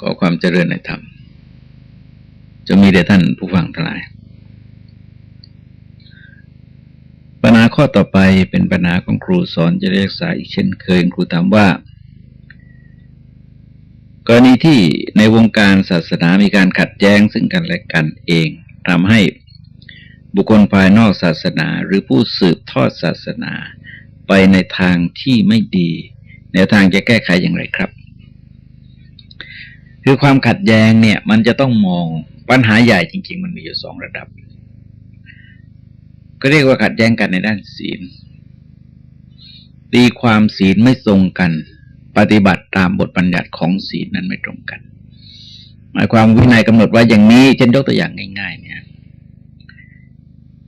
ก็ความเจริญในธรรมจะมีแด่ท่านผู้ฟังทั้งหลายปัญหาข้อต่อไปเป็นปัญหาของครูสอนจะเรียกษาอีกเช่นเคยครูถามว่า กรณีที่ในวงการศาสนามีการขัดแย้งซึ่งกันและกันเองทำให้บุคคลภายนอกศาสนาหรือผู้สืบทอดศาสนาไปในทางที่ไม่ดี แนวทางจะแก้ไขอย่างไรครับ คือความขัดแย้งเนี่ย มันจะต้องมองปัญหาใหญ่จริง ๆ มันมีอยู่สองระดับ ก็เรียกว่าขัดแย้งกันในด้านศีล ตีความศีลไม่ตรงกัน ปฏิบัติตามบทบัญญัติของศีลนั้นไม่ตรงกัน หมายความวินัยกำหนดว่าอย่างนี้เช่นยกตัวอย่างง่าย ๆ เนี่ย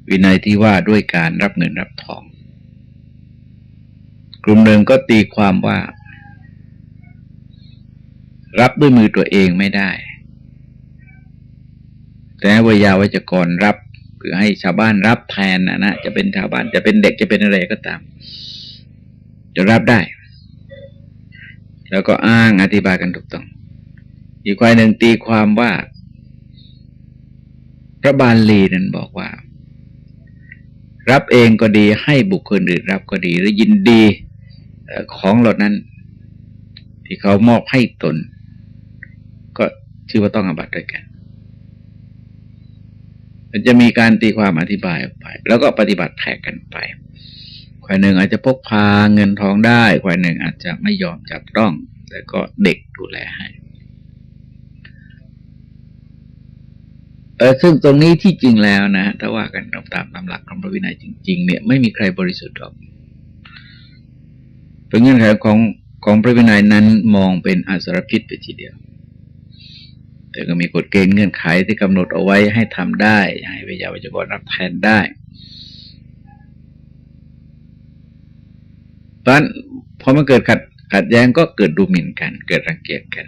วินัยที่ว่าด้วยการรับเงินรับทอง กลุ่มหนึ่งก็ตีความว่า รับด้วยมือตัวเองไม่ได้ แต่วิยาวจกรรับเพื่อให้ชาวบ้านรับแทนนะนะจะเป็นชาวบ้านจะเป็นเด็กจะเป็นอะไรก็ตาม จะรับได้ แล้วก็อ้างอธิบายกันถูกต้อง อีกฝ่ายหนึ่งตีความว่า พระบาลีนั้นบอกว่า รับเองก็ดีให้บุคคลอื่นรับก็ดีหรือยินดีของเหล่านั้น ที่เขามอบให้ตน ชื่อว่าต้องอบัตด้วยกันจะมีการตีความอธิบายออกไป แล้วก็ปฏิบัติแทกกันไปฝ่ายหนึ่งอาจจะพกพาเงินทองได้ฝ่ายหนึ่งอาจจะไม่ยอมจับต้อง แต่ก็เด็กดูแลให้เออซึ่งตรงนี้ที่จริงแล้วนะถ้าว่ากันตามตามหลักของพระวินัยจริง ๆ เนี่ยไม่มีใครบริสุทธิ์หรอกเป็นเงื่อนไขของของพระวินัยนั้นมองเป็นอสรพิษไปทีเดียว แต่ก็มีกฎเกณฑ์เงื่อนไขที่กำหนดเอาไว้ให้ทำได้ให้วิยาวิจกรรับแทนได้เพราะนั้นพอมันเกิดขัดขัดแย้งก็เกิดดูหมิ่นกัน เกิดรังเกียจกัน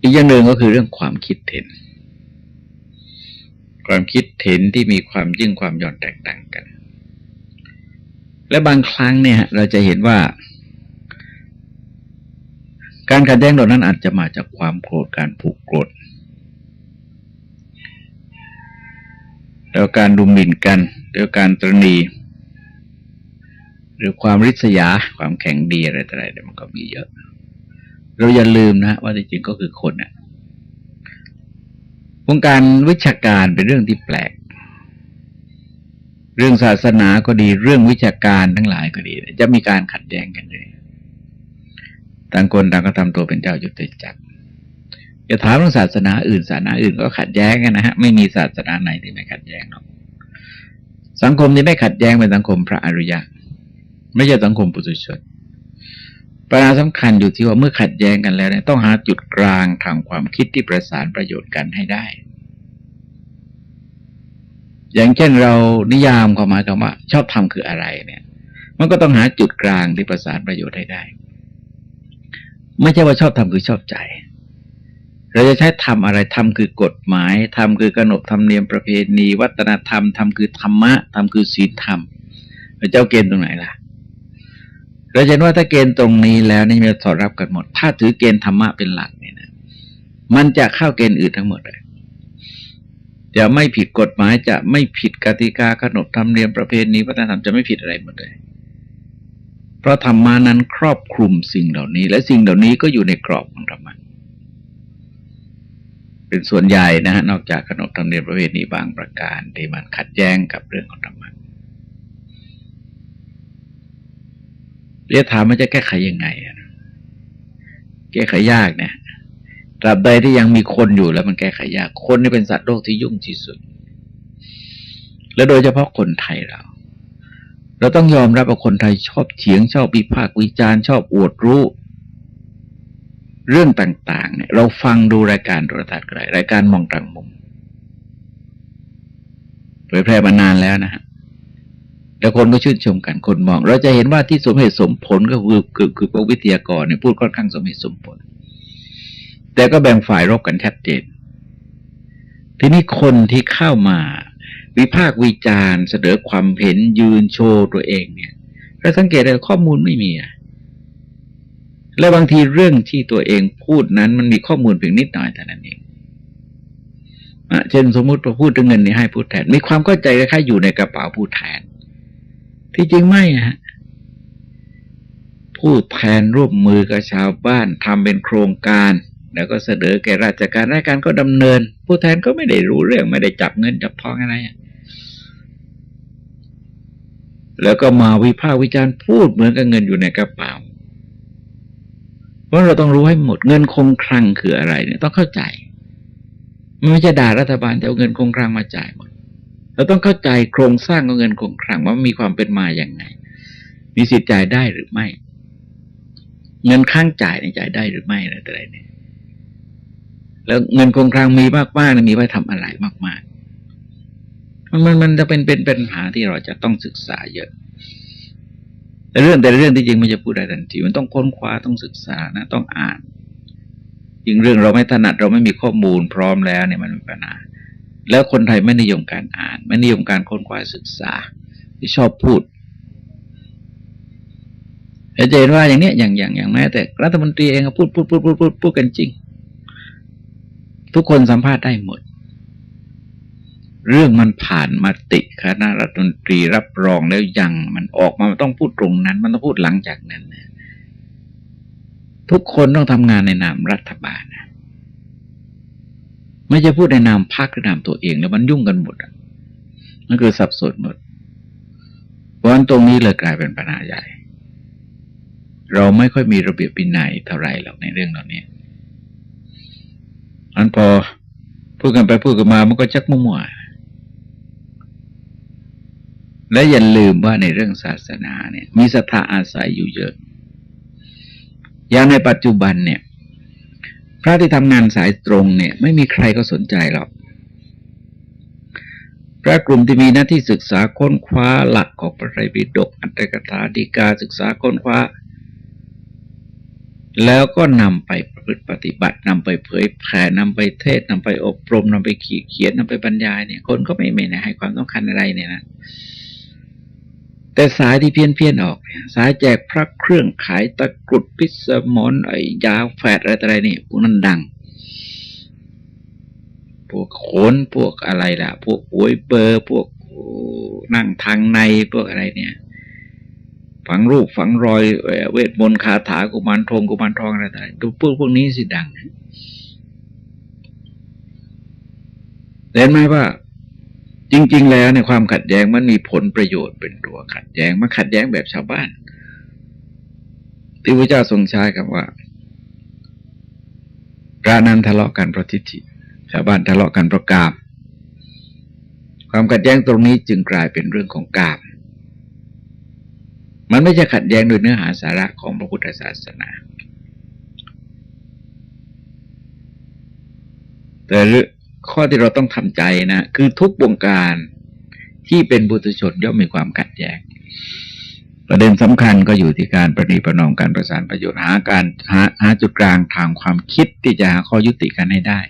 อีกอย่างหนึ่งก็คือเรื่องความคิดเห็น ความคิดเห็นที่มีความยิ่งความหย่อนแตกต่างกัน และบางครั้งเนี่ย เราจะเห็นว่า การขัดแย้งเหล่านั้นอาจจะมาจากความโกรธการผูกโกรธแล้วการดูหมิ่นกันแล้วการตรณีหรือความริษยาความแข็งดีอะไรต่ออะไรมันก็มีเยอะ เราอย่าลืมนะว่าจริงๆก็คือคนอะวงการวิชาการเป็นเรื่องที่แปลก เรื่องศาสนาก็ดีเรื่องวิชาการทั้งหลายก็ดี จะมีการขัดแย้งกันเลย ต่างคนต่างก็ทำตัวเป็นเจ้าจุดจักรอย่าถามเรื่องศาสนาอื่นศาสนาอื่นก็ขัดแย้งกันนะฮะไม่มีศาสนาไหนที่ไม่ขัดแย้งหรอกสังคมที่ไม่ขัดแย้งเป็นสังคมพระอริยะ ไม่ใช่สังคมปุถุชนปัญหาสำคัญอยู่ที่ว่าเมื่อขัดแย้งกันแล้วเนี่ยต้องหาจุดกลางทางความคิดที่ประสานประโยชน์กันให้ได้ อย่างเช่นเรานิยามความหมายคำว่า ชอบทำคืออะไรเนี่ย มันก็ต้องหาจุดกลางที่ประสานประโยชน์ให้ได้ ไม่ใช่ว่าชอบทำคือชอบใจ เราจะใช้ทำอะไรทำคือกฎหมายทำคือขนบธรรมเนียมประเพณีวัฒนธรรมทำคือธรรมะทำคือศีลธรรมเราจ้าเกณฑ์ตรงไหนล่ะ เราเห็นว่าถ้าเกณฑ์ตรงนี้แล้วนี่มันสอดรับกันหมด ถ้าถือเกณฑ์ธรรมะเป็นหลักเนี่ยนะมันจะเข้าเกณฑ์อื่นทั้งหมดเลยจะไม่ผิดกฎหมายจะไม่ผิดกติกาขนบธรรมเนียมประเพณีวัฒนธรรมจะไม่ผิดอะไรหมดเลย เพราะธรรมานั้นครอบคลุมสิ่งเหล่านี้ และสิ่งเหล่านี้ก็อยู่ในกรอบของธรรมะเป็นส่วนใหญ่นะฮะนอกจากขนบธรรมเนียมประเพณีบางประการที่มันขัดแย้งกับเรื่องของธรรมะเรียกถามมันจะแก้ไขยังไงแก้ไขยากเนี่ยตราบใดที่ยังมีคนอยู่แล้วมันแก้ไขยาก คนนี่เป็นสัตว์โลกที่ยุ่งที่สุด และโดยเฉพาะคนไทยเรา เราต้องยอมรับว่าคนไทยชอบเถียงชอบวิพากษ์วิจารณ์ชอบอวดรู้ เรื่องต่างๆเนี่ยเราฟังดูรายการโทรทัศน์อะไรรายการมองต่างมุมเผยแพร่มานานแล้วนะฮะแต่คนก็ชื่นชมกันคนมอง เราจะเห็นว่าที่สมเหตุสมผลก็คือคือคือพวกวิทยากรเนี่ยพูดค่อนข้างสมเหตุสมผล แต่ก็แบ่งฝ่ายรบกันชัดเจนทีนี้คนที่เข้ามา วิพากษ์วิจารณ์เสนอความเห็นยืนโชว์ตัวเองเนี่ยเราสังเกตได้ข้อมูลไม่มีและบางทีเรื่องที่ตัวเองพูดนั้นมันมีข้อมูลเพียงนิดหน่อยแต่นั้นเองเช่นสมมุติพอพูดถึงเงินนี้ให้ผู้แทน มีความเข้าใจคล้ายๆอยู่ในกระเป๋าผู้แทน ที่จริงไม่ฮะผู้แทนร่วมมือกับชาวบ้านทำเป็นโครงการ แล้วก็เสนอแก่ราชการราชการก็ดำเนิน ผู้แทนก็ไม่ได้รู้เรื่องไม่ได้จับเงินจับทองอะไร แล้วก็มาวิพากษ์วิจารณ์พูดเหมือนกับเงินอยู่ในกระเป๋าเพราะเราต้องรู้ให้หมดเงินคงคลังคืออะไรเนี่ยต้องเข้าใจมันไม่ใช่ด่ารัฐบาลจะเอาเงินคงคลังมาจ่ายหมดเราต้องเข้าใจโครงสร้างของเงินคงคลังว่ามีความเป็นมาอย่างไง มีสิทธิ์จ่ายได้หรือไม่ เงินค้างจ่ายในจ่ายได้หรือไม่อะไรเนี่ย แล้วเงินคงคลังมีมากๆนะมีไว้ทำอะไรมากๆมันมันมันจะเป็นเป็นเป็นปัญหาที่เราจะต้องศึกษาเยอะ แต่เรื่องแต่เรื่องที่จริงไม่จะพูดได้ทันทีมันต้องค้นคว้าต้องศึกษานะต้องอ่านยิ่งเรื่องเราไม่ถนัดเราไม่มีข้อมูลพร้อมแล้วเนี่ยมันมีปัญหาแล้วคนไทยไม่นิยมการอ่าน ไม่นิยมการค้นคว้าศึกษา ที่ชอบพูดเห็นว่าอย่างเนี้ยอย่างอย่างอย่างแม้แต่รัฐมนตรีเองก็พูดพูดพูดพูดพูดพูดกันจริง ทุกคนสัมภาษณ์ได้หมด เรื่องมันผ่านมาติคณะรัฐมนตรีรับรองแล้วยังมันออกมามันต้องพูดตรงนั้น มันต้องพูดหลังจากนั้นนะทุกคนต้องทำงานในนามรัฐบาลนะไม่จะพูดในนามพรรคหรือนามตัวเองแล้วมันยุ่งกันหมดมันคือสับสนหมด เพราะฉะนั้นตรงนี้เลยกลายเป็นปัญหาใหญ่ เราไม่ค่อยมีระเบียบวินัยเท่าไรหรอกในเรื่องเหล่านี้ อันพอพูดกันไปพูดกันมามันก็ชักมั่วๆและอย่าลืมว่าในเรื่องศาสนาเนี่ย มีศรัทธาอาศัยอยู่เยอะ อย่างในปัจจุบันเนี่ย พระที่ทำงานสายตรงเนี่ย ไม่มีใครก็สนใจหรอกพระกลุ่มที่มีหน้าที่ศึกษาค้นคว้าหลักของพระไตรปิฎกอัตถกถาดีกาศึกษาค้นคว้า แล้วก็นำไปประพฤติปฏิบัตินำไปเผยแผ่นำไปเทศนำไปอบรมนำไปขีดเขียนนำไปบรรยายเนี่ย คนก็ไม่ไม่ให้ความสำคัญอะไรเนี่ยนะแต่สายที่เพี้ยนเพี้ยนออกเนี่ยสายแจกพระเครื่องขายตะกรุดพิสมอนไอ้ยาแฝดอะไรอะไรนี่พวกนั้นดัง พวกโขนพวกอะไรล่ะ พวกหวยเบอร์ พวกนั่งทางในพวกอะไรเนี่ย ฝังรูปฝังรอยเวทมนต์คาถากุมารทองกุมารทองอะไรต่างๆพวกพวกนี้สิดังเห็นไหมว่าจริง ๆ แล้วในความขัดแย้งมันมีผลประโยชน์เป็นตัวขัดแย้งมันขัดแย้งแบบชาวบ้าน ที่พระเจ้าทรงใช้คำว่าพระนั้นทะเลาะกันเพราะทิฏฐิชาวบ้านทะเลาะกันเพราะกาม ความขัดแย้งตรงนี้จึงกลายเป็นเรื่องของกาม มันไม่ใช่ขัดแย้งโดยเนื้อหาสาระของพระพุทธศาสนา แต่ข้อที่เราต้องทำใจนะ คือทุกวงการที่เป็นบุตรชนย่อมมีความขัดแย้ง ประเด็นสำคัญก็อยู่ที่การประนีประนอมการประสานประโยชน์หาการหาหาจุดกลางทางความคิดที่จะหาข้อยุติกันให้ได้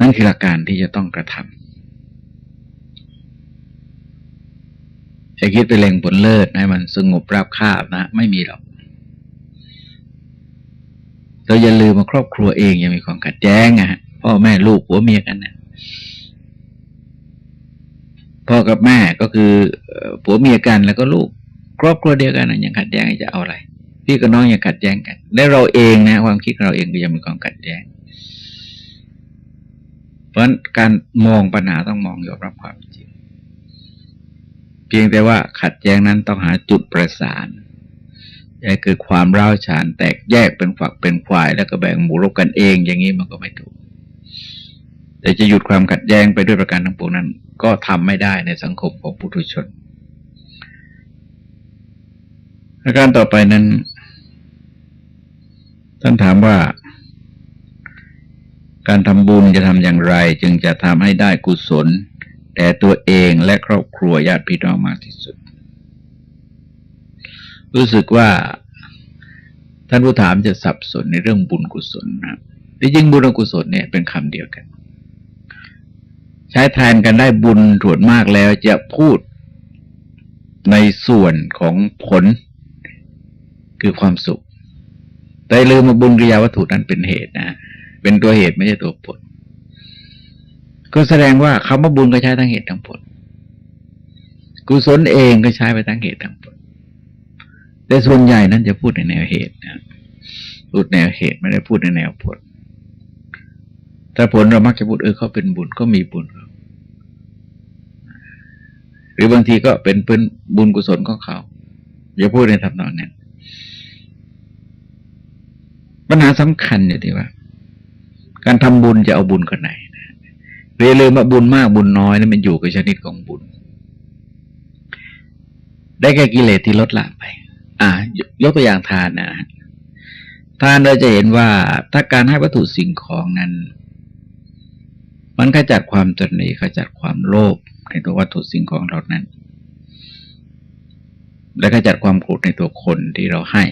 นั่นคือหลักการที่จะต้องกระทำ จะคิดไปเล็งผลเลิศให้มันสงบราบคาบนะ ไม่มีหรอกเราอย่าลืมมาครอบครัวเองยังมีความขัดแย้งอะพ่อแม่ลูกผัวเมียกันนะพ่อกับแม่ก็คือผัวเมียกันแล้วก็ลูก ครอบครัวเดียวกันยังขัดแย้งจะเอาอะไร พี่กับน้องยังขัดแย้งกัน และเราเองนะ ความคิดเราเองก็ยังมีความขัดแย้ง เพราะการมองปัญหาต้องมองยอมรับความจริง เพียงแต่ว่าขัดแย้งนั้นต้องหาจุดประสานอย่าเกิดความร้าวฉานแตกแยกเป็นฝักเป็นควาย แล้วก็แบ่งหมู่รบกันเอง อย่างนี้มันก็ไม่ถูก แต่จะหยุดความขัดแย้งไปด้วยประการทั้งปวงนั้น ก็ทำไม่ได้ในสังคมของปุถุชนอาการต่อไปนั้น ท่านถามว่า การทำบุญจะทำอย่างไร จึงจะทำให้ได้กุศล แต่ตัวเองและครอบครัวญาติพี่น้องมากที่สุด รู้สึกว่าท่านผู้ถามจะสับสนในเรื่องบุญกุศลนะที่จริงบุญกุศลเนี่ยเป็นคำเดียวกัน ใช้แทนกันได้บุญถวดมากแล้วจะพูดในส่วนของผลคือความสุข แต่ลืมมาบุญกิริยาวัตถุนั้นเป็นเหตุนะ เป็นตัวเหตุไม่ใช่ตัวผล ก็แสดงว่าคำว่าบุญก็ใช้ทั้งเหตุทั้งผล กุศลเองก็ใช้ไปทั้งเหตุทั้งผล แต่ส่วนใหญ่นั้นจะพูดในแนวเหตุนะพูดแนวเหตุไม่ได้พูดในแนวผล ถ้าผลเรามักจะพูดเออเขาเป็นบุญก็มีบุญเขาหรือบางทีก็เป็นเป็นบุญกุศลของเขาอย่าพูดในทำนองนั้นปัญหาสำคัญอยู่ที่ว่า การทำบุญจะเอาบุญคนไหน เรียนเลยว่าบุญมากบุญน้อยนี่มันอยู่กับชนิดของบุญ ได้แก่กิเลสที่ลดละไป อ่ายกตัวอย่างทานนะทานเราจะเห็นว่าถ้าการให้วัตถุสิ่งของนั้น มันขจัดความตนีขจัดความโลภในตัววัตถุสิ่งของเรานั้น และขจัดความโกรธในตัวคนที่เราให้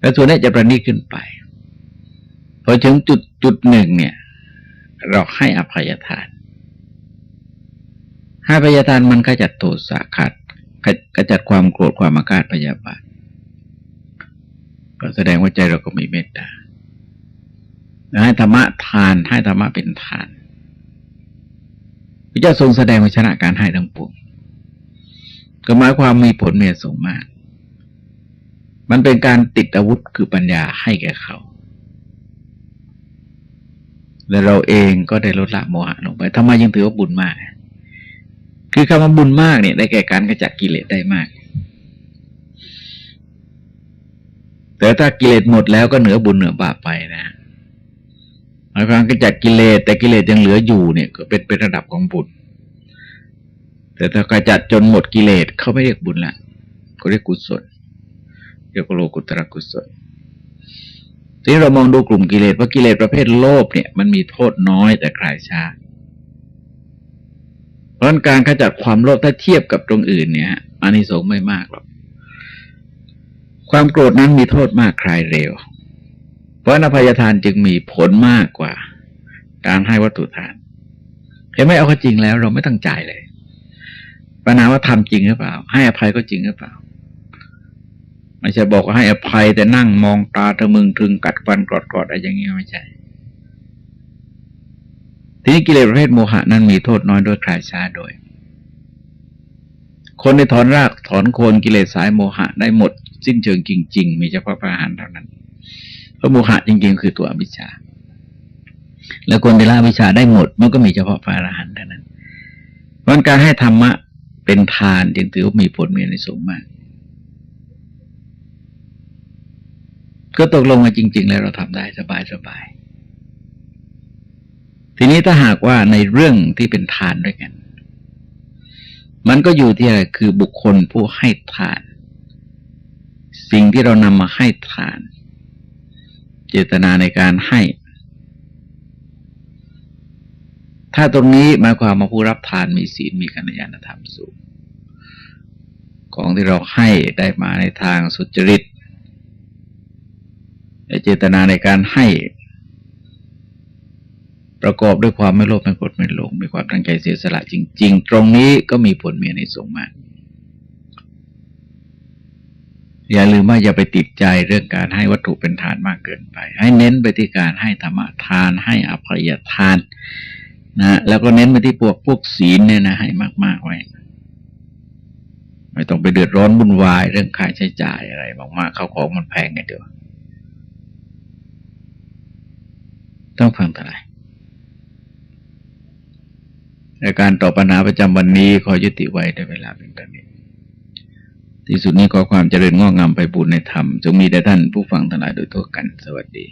แล้วตัวนี้จะประณีตขึ้นไปพอถึงจุด จุดหนึ่งเนี่ย เราให้อภัยทาน ให้อภัยทานมันขจัดโทสะขัดขจัดความโกรธความอาฆาตพยาบาทก็แสดงว่าใจเราก็มีเมตตาให้ธรรมะทานให้ธรรมะเป็นทานพระเจ้าทรงแสดงว่าชนะการให้ทั้งปวงก็หมายความมีผลเมียสูงมาก มันเป็นการติดอาวุธคือปัญญาให้แก่เขา และเราเองก็ได้ลดละโมหะลงไปทำไมยังถือว่าบุญมาก คือคำว่าบุญมากเนี่ย ได้แก่การกระจัดกิเลสได้มาก แต่ถ้ากิเลสหมดแล้วก็เหนือบุญเหนือบาปไปนะหมายความกระจัดกิเลสแต่กิเลสยังเหลืออยู่เนี่ย ก็เป็นเป็นระดับของบุญแต่ถ้ากระจัดจนหมดกิเลสเขาไม่เรียกบุญละเขาเรียกกุศลรียกโลกุตระกุศล ทีนี้เรามองดูกลุ่มกิเลสว่ากิเลสประเภทโลภเนี่ย มันมีโทษน้อยแต่คลายช้า เพราะการขจัดความโลภถ้าเทียบกับตรงอื่นเนี่ยอานิสงส์ไม่มากหรอกความโกรธนั้นมีโทษมากคลายเร็ว เพราะนภัยทานจึงมีผลมากกว่า การให้วัตถุทานเห็นไหมเอาข้อจริงแล้ว เราไม่ตั้งใจเลยปัญหาว่าทำจริงหรือเปล่า ให้อภัยก็จริงหรือเปล่า ไม่ใช่บอกให้อภัยแต่นั่งมองตาเธอมึงถึงกัดฟันกรอดกอดอะไรอย่างนี้ยไม่ใช่ ทีนี้กิเลสประเภทโมหะนั้นมีโทษน้อยด้วยคลายช้าโดย คนในถอนรากถอนโคนกิเลสสายโมหะได้หมด สิ้นเชิงจริง ๆ มีเฉพาะพระอรหันต์เท่านั้นเพราะโมหะจริง ๆ คือตัวอวิชชา แล้วคนที่ละวิชาได้หมดมันก็มีเฉพาะพระอรหันต์เท่านั้นเพราะการให้ธรรมะเป็นทานจึงถือว่ามีผลมีในสูงมาก ก็ตกลงมาจริง ๆ แล้วเราทำได้สบายสบายทีนี้ถ้าหากว่าในเรื่องที่เป็นทานด้วยกัน มันก็อยู่ที่อะไรคือบุคคลผู้ให้ทาน สิ่งที่เรานำมาให้ทาน เจตนาในการให้ ถ้าตรงนี้หมายความมาผู้รับทานมีศีลมีกัญญาณธรรมสูง ของที่เราให้ได้มาในทางสุจริต เจตนาในการให้ประกอบด้วยความไม่โลภไม่โกรธไม่หลงมีความตั้งใจเสียสละจริง ๆ ตรงนี้ก็มีผลมีในสงมากอย่าลืมว่าอย่าไปติดใจเรื่องการให้วัตถุเป็นทานมากเกินไป ให้เน้นไปที่การให้ธรรมทาน ให้อภัยทานนะแล้วก็เน้นไปที่พวกพวกศีลเนี่ยนะให้มากๆไว้ไม่ต้องไปเดือดร้อนวุ่นวายเรื่องค่าใช้จ่ายอะไรมากๆเขาของมันแพงไงเดียว ต้องฟังท่าไหร่ในการตอบปัญหาประจำวันนี้ขอยุติไว้ในเวลาเป็นตอนนี้ ที่สุดนี้ขอความเจริญงอกงามไปบุญในธรรม จงมีแด่ท่านผู้ฟังทั้งหลายโดยทั่วกัน สวัสดี